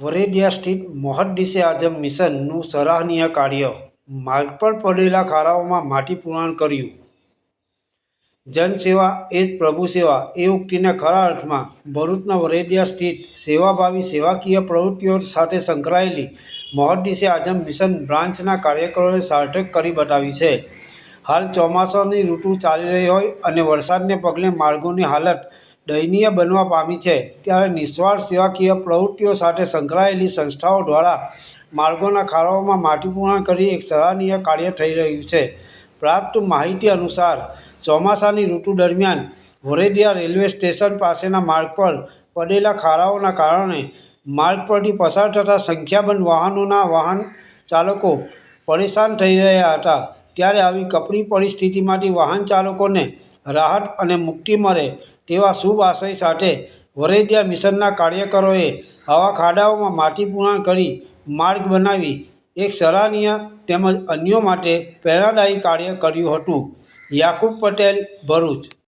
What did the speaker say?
વરેડિયા સ્થિત મોહદ્દિસે આઝમ મિશનનું સરાહનીય કાર્ય માર્ગ પર પડેલા ખારાઓમાં માટી પુરાણ કર્યું. જનસેવા એ જ પ્રભુ સેવા એ ઉક્તિના ખરા અર્થમાં ભરૂચના વરેડિયા સ્થિત સેવાભાવી સેવાકીય પ્રવૃત્તિઓ સાથે સંકળાયેલી મોહદ્દિસે આઝમ મિશન બ્રાન્ચના કાર્યકરોએ સાર્થક કરી બતાવી છે. હાલ ચોમાસાની ઋતુ ચાલી રહી હોય અને વરસાદને પગલે માર્ગોની હાલત દયનીય બનવા પામી છે. ત્યારે નિસ્વાર્થ સેવાકીય પ્રવૃત્તિઓ સાથે સંકળાયેલી સંસ્થાઓ દ્વારા માર્ગોના ખાડાઓમાં માટીપૂરણ કરી એક સરાહનીય કાર્ય થઈ રહ્યું છે. પ્રાપ્ત માહિતી અનુસાર, ચોમાસાની ઋતુ દરમિયાન વરેડિયા રેલવે સ્ટેશન પાસેના માર્ગ પર પડેલા ખાડાઓના કારણે માર્ગ પરથી પસાર થતા સંખ્યાબંધ વાહનોના વાહન ચાલકો પરેશાન થઈ રહ્યા હતા. ત્યારે આવી કપરી પરિસ્થિતિમાંથી વાહન ચાલકોને રાહત અને મુક્તિ મળે તેવા શુભ આશય સાથે વરેડિયા મિશનના કાર્યકરોએ આવા ખાડાઓમાં માટી પુરાણ કરી માર્ગ બનાવી એક સરાહનીય તેમજ અન્યો માટે પ્રેરણાદાયી કાર્ય કર્યું હતું. યાકુબ પટેલ, ભરૂચ.